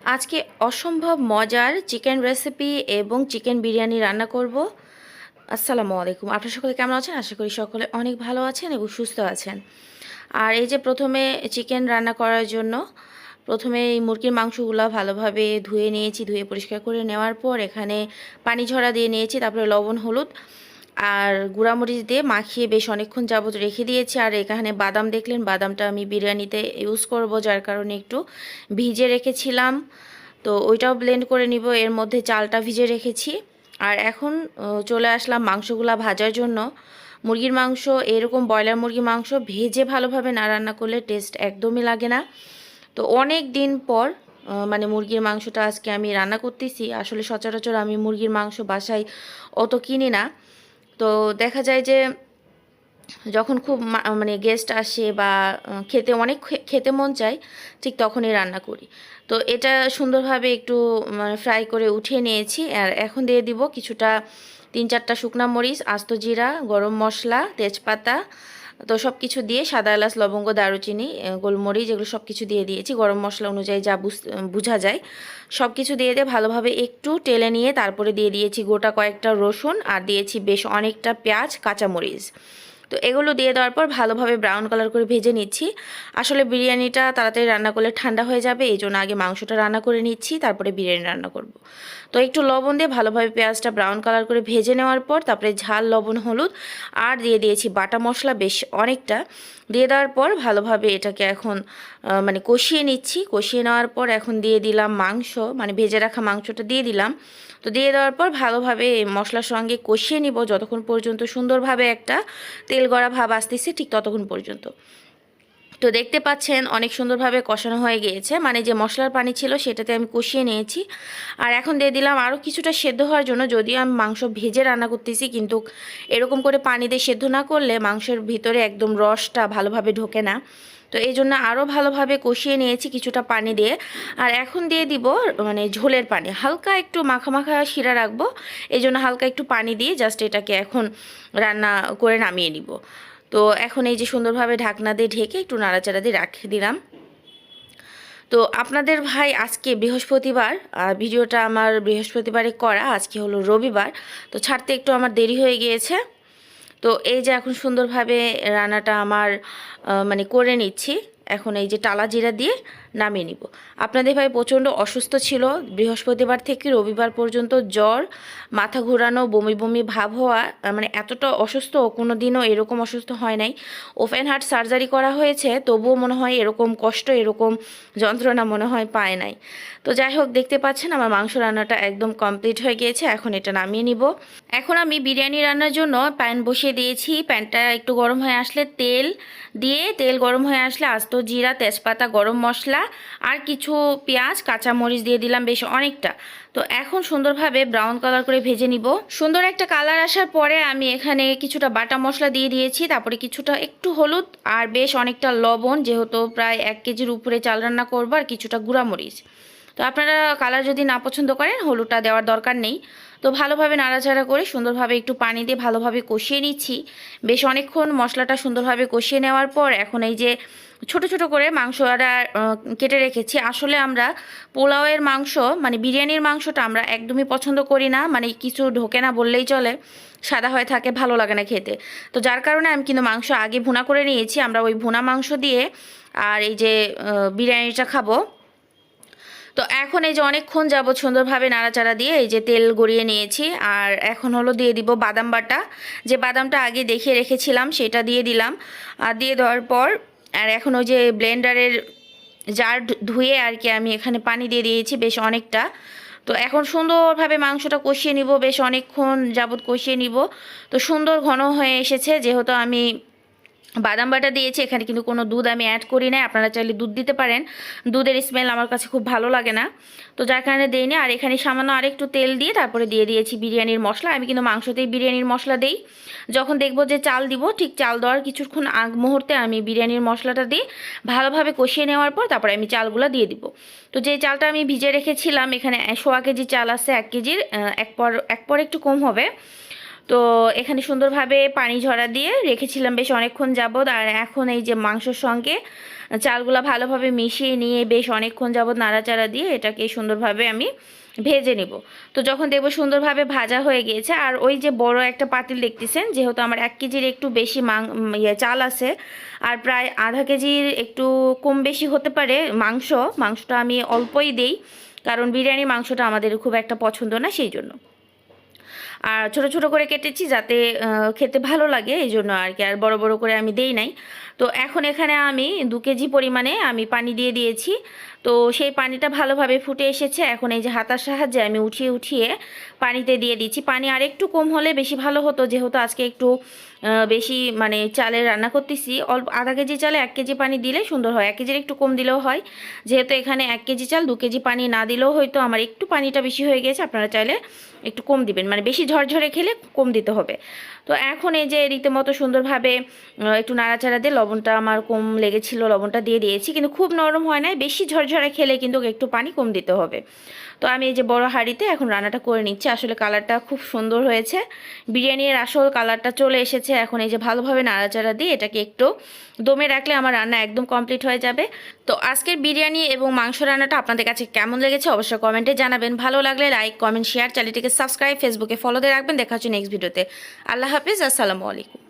আজকে অসম্ভব মজার চিকেন রেসিপি এবং চিকেন বিরিয়ানি রান্না করব। আসসালামু আলাইকুম। আপনার সকলে কেমন আছেন? আশা করি সকলে অনেক ভালো আছেন এবং সুস্থ আছেন। আর এই যে প্রথমে চিকেন রান্না করার জন্য, প্রথমে এই মুরগির মাংসগুলো ভালোভাবে ধুয়ে নিয়েছি, ধুয়ে পরিষ্কার করে নেওয়ার পর এখানে পানি ঝরা দিয়ে নিয়েছি, তারপরে লবণ, হলুদ। আর গুঁড়ামরিচ দিয়ে মাখিয়ে বেশ অনেকক্ষণ যাবত রেখে দিয়েছি। আর এখানে বাদাম দেখলেন, বাদামটা আমি বিরিয়ানিতে ইউজ করব, যার কারণে একটু ভিজে রেখেছিলাম। তো ওইটাও ব্লেন্ড করে নিব, এর মধ্যে চালটা ভিজে রেখেছি। আর এখন চলে আসলাম মাংসগুলা ভাজার জন্য। মুরগির মাংস, এরকম ব্রয়লার মুরগির মাংস ভেজে ভালোভাবে না রান্না করলে টেস্ট একদমই লাগে না। তো অনেক দিন পর মানে মুরগির মাংসটা আজকে আমি রান্না করতেছি। আসলে সচরাচর আমি মুরগির মাংস বাসায় অত কিনি না। তো দেখা যায় যে যখন খুব মানে গেস্ট আসে বা খেতে অনেক খেতে মন চায়, ঠিক তখনই রান্না করি। তো এটা সুন্দরভাবে একটু মানে ফ্রাই করে উঠিয়ে নিয়েছি। আর এখন দিয়ে দিব কিছুটা, তিন চারটা শুকনা মরিচ, আস্ত জিরা, গরম মশলা, তেজপাতা তো সব কিছু দিয়ে সাদা এলাচ, লবঙ্গ, দারুচিনি গোলমরিচ এগুলো সব কিছু দিয়ে দিয়েছি। গরম মশলা অনুযায়ী যা বুঝা যায়। সব কিছু দিয়ে দিয়ে ভালোভাবে একটু টেলে নিয়ে তারপরে দিয়ে দিয়েছি গোটা কয়েকটা রসুন আর দিয়েছি বেশ অনেকটা পেঁয়াজ, কাঁচামরিচ। তো এগুলো দিয়ে দেওয়ার পর ভালোভাবে ব্রাউন কালার করে ভেজে নিচ্ছি। আসলে বিরিয়ানিটা তাড়াতাড়ি রান্না করলে ঠান্ডা হয়ে যাবে, এই জন্য আগে মাংসটা রান্না করে নিচ্ছি, তারপরে বিরিয়ানি রান্না করব। তো একটু লবণ দিয়ে ভালোভাবে পেঁয়াজটা ব্রাউন কালার করে ভেজে নেওয়ার পর তারপরে ঝাল, লবণ, হলুদ, আর দিয়ে দিয়েছি বাটা মশলা বেশ অনেকটা। দিয়ে দেওয়ার পর ভালোভাবে এটাকে এখন মানে কষিয়ে নিচ্ছি। কষিয়ে নেওয়ার পর এখন দিয়ে দিলাম মাংস মানে ভেজে রাখা মাংসটা দিয়ে দিলাম। তো দিয়ে দেওয়ার পর ভালোভাবে মশলার সঙ্গে কষিয়ে নিব যতক্ষণ পর্যন্ত সুন্দরভাবে একটা তেল গড়া ভাব আসতেছে ঠিক ততক্ষণ পর্যন্ত। তো দেখতে পাচ্ছেন অনেক সুন্দরভাবে কষানো হয়ে গিয়েছে মানে যে মশলার পানি ছিল সেটাতে আমি কষিয়ে নিয়েছি। আর এখন দিয়ে দিলাম আরও কিছুটা সেদ্ধ হওয়ার জন্য, যদিও আমি মাংস ভেজে রান্না করতেছি, কিন্তু এরকম করে পানি দিয়ে সেদ্ধ না করলে মাংসের ভিতরে একদম রসটা ভালোভাবে ঢোকে না। তো এই জন্য আরও ভালোভাবে কষিয়ে নিয়েছি কিছুটা পানি দিয়ে। আর এখন দিয়ে দিব মানে ঝোলের পানি। হালকা একটু মাখা মাখা শিরা রাখব, এই জন্য হালকা একটু পানি দিয়ে জাস্ট এটাকে এখন রান্না করে নামিয়ে নিব। তো এখন এই যে সুন্দরভাবে ঢাকনা দিয়ে ঢেকে একটু নাড়াচাড়া দিয়ে রাখে, দিলাম। তো আপনাদের ভাই আজকে বৃহস্পতিবার ভিডিওটা আমার বৃহস্পতিবারে করা, আজকে হলো রবিবার। তো ছাড়তে একটু আমার দেরি হয়ে গিয়েছে। তো এই যে এখন সুন্দরভাবে রান্নাটা আমার মানে করে নিচ্ছি। এখন এই যে টালা জিরা দিয়ে নামিয়ে নিব। আপনাদের ভাই প্রচণ্ড অসুস্থ ছিল, বৃহস্পতিবার থেকে রবিবার পর্যন্ত জ্বর, মাথা ঘোরানো, বমি বমি ভাব হওয়া মানে এতটা অসুস্থ কোনো দিনও এরকম অসুস্থ হয় নাই। ওপেন হার্ট সার্জারি করা হয়েছে, তবুও মনে হয় এরকম কষ্ট, এরকম যন্ত্রণা মনে হয় পায় নাই। তো যাই হোক, দেখতে পাচ্ছেন আমার মাংস রান্নাটা একদম কমপ্লিট হয়ে গিয়েছে, এখন এটা নামিয়ে নিব। এখন আমি বিরিয়ানি রান্নার জন্য প্যান বসিয়ে দিয়েছি। প্যানটা একটু গরম হয়ে আসলে তেল দিয়ে, তেল গরম হয়ে আসলে আস্ত জিরা, তেজপাতা, গরম মশলা আর কিছু পেঁয়াজ, কাঁচামরিচ দিয়ে দিলাম বেশ অনেকটা। তো এখন সুন্দরভাবে ব্রাউন কালার করে ভেজে নিব। সুন্দর একটা কালার আসার পরে আমি এখানে কিছুটা বাটা মশলা দিয়ে দিয়েছি, তারপরে কিছুটা একটু হলুদ আর বেশ অনেকটা লবণ, যেহেতু প্রায় এক কেজির উপরে চাল রান্না করব আর কিছুটা গুঁড়ামরিচ। তো আপনারা কালার যদি না পছন্দ করেন, হলুদটা দেওয়ার দরকার নেই। তো ভালোভাবে নাড়াচাড়া করে সুন্দরভাবে একটু পানি দিয়ে ভালোভাবে কষিয়ে নিচ্ছি। বেশ অনেকক্ষণ মশলাটা সুন্দরভাবে কষিয়ে নেওয়ার পর এখন এই যে ছোট ছোট করে মাংসটা আহ, কেটে রেখেছি। আসলে আমরা পোলাওয়ের মাংস মানে বিরিয়ানির মাংসটা আমরা একদমই পছন্দ করি না। মানে কিছু ঢোকে না বললেই চলে সাদা হয়ে থাকে ভালো লাগে না খেতে। তো যার কারণে আমি কিন্তু মাংস আগে ভুনা করে নিয়েছি। আমরা ওই ভুনা মাংস দিয়ে আর এই যে বিরিয়ানিটা খাব। তো এখন এই যে অনেকক্ষণ যাবত সুন্দরভাবে নাড়াচাড়া দিয়ে এই যে তেল গড়িয়ে নিয়েছি, আর এখন হলো দিয়ে দিব বাদাম বাটা। যে বাদামটা আগে দেখিয়ে রেখেছিলাম সেটা দিয়ে দিলাম। আর দিয়ে দেওয়ার পর, আর এখন ওই যে ব্লেন্ডারের জার ধুয়ে আর কি আমি এখানে পানি দিয়ে দিয়েছি বেশ অনেকটা। তো এখন সুন্দরভাবে মাংসটা কষিয়ে নিব, বেশ অনেকক্ষণ যাবত কষিয়ে নিব। তো সুন্দর ঘন হয়ে এসেছে, যেহেতু আমি বাদাম বাটা দিয়েছি, এখানে কিন্তু কোনো দুধ আমি অ্যাড করি না আপনারা চাইলে দুধ দিতে পারেন। দুধের স্মেল আমার কাছে খুব ভালো লাগে না। তো যার কারণে দিইনি আর এখানে সামান্য আরেকটু তেল দিয়ে তারপরে দিয়ে দিয়েছি বিরিয়ানির মশলা। আমি কিন্তু মাংসতেই বিরিয়ানির মশলা দিই। যখন দেখব যে চাল দিব, ঠিক চাল দেওয়ার কিছুক্ষণ আগ মুহূর্তে আমি বিরিয়ানির মশলাটা দিই ভালোভাবে কষিয়ে নেওয়ার পর তারপরে আমি চালগুলো দিয়ে দিব। তো যে চালটা আমি ভিজে রেখেছিলাম, এখানে সোয়া কেজি চাল আছে এক কেজির এক পর এক পর একটু কম হবে। তো এখানে সুন্দরভাবে পানি ঝরা দিয়ে রেখেছিলাম বেশ অনেকক্ষণ যাবৎ, আর এখন এই যে মাংসর সঙ্গে চালগুলো ভালোভাবে মিশিয়ে নিয়ে বেশ অনেকক্ষণ যাবৎ নাড়াচাড়া দিয়ে এটাকে সুন্দরভাবে আমি ভেজে নিব। তো যখন দেখব সুন্দরভাবে ভাজা হয়ে গিয়েছে, আর ওই যে বড় একটা পাতিল দেখতেছেন, যেহেতু আমার এক কেজির একটু বেশি মাং ইয়ে চাল আছে, আর প্রায় আধা কেজির একটু কম বেশি হতে পারে মাংস, মাংসটা আমি অল্পই দেই, কারণ বিরিয়ানি মাংসটা আমাদের খুব একটা পছন্দ না, সেই জন্য। আর ছোট ছোট করে কেটেছি যাতে খেতে ভালো লাগে এই জন্য আর কি, আর বড় বড় করে আমি দেই নাই। তো এখন এখানে আমি দু কেজি পরিমাণে আমি পানি দিয়ে দিয়েছি। তো সেই পানিটা ভালোভাবে ফুটে এসেছে। এখন এই যে হাতার সাহায্যে আমি উঠিয়ে উঠিয়ে পানিতে দিয়ে দিচ্ছি। পানি আর একটু কম হলে বেশি ভালো হতো। যেহেতু আজকে একটু বেশি মানে চালের রান্না করতেছি। অল্প আধা কেজি চালে এক কেজি পানি দিলে সুন্দর হয়। এক কেজির একটু কম দিলেও হয়। যেহেতু এখানে এক কেজি চাল, দু কেজি পানি না দিলেও হয়তো আমার একটু পানিটা বেশি হয়ে গেছে। আপনারা চাইলে একটু কম দিবেন। মানে বেশি ঝরঝরে খেলে কম দিতে হবে। তো এখন এই যে রীতিমতো সুন্দরভাবে একটু নাড়াচাড়া দিয়ে লবণটা আমার কম লেগেছিল, লবণটা দিয়ে দিয়েছি। কিন্তু খুব নরম হয় নাই। বেশি ঝরঝরে খেলে কিন্তু একটু পানি কম দিতে হবে। তো আমি এই যে বড় হাঁড়িতে এখন রান্নাটা করে নিচ্ছি। আসলে কালারটা খুব সুন্দর হয়েছে। বিরিয়ানির আসল কালারটা চলে এসেছে। এখন এই যে ভালোভাবে নাড়াচাড়া দিয়ে এটাকে একটু দমে রাখলে আমার রান্না একদম কমপ্লিট হয়ে যাবে। তো আজকের বিরিয়ানি এবং মাংস রান্নাটা আপনাদের কাছে কেমন লেগেছে অবশ্যই কমেন্টে জানাবেন। ভালো লাগলে লাইক, কমেন্ট, শেয়ার, চ্যানেলটিকে সাবস্ক্রাইব, ফেসবুকে ফলো দিয়ে রাখবেন। দেখা হচ্ছে নেক্সট ভিডিওতে। আল্লাহ হাফিজ, আসসালামু আলাইকুম।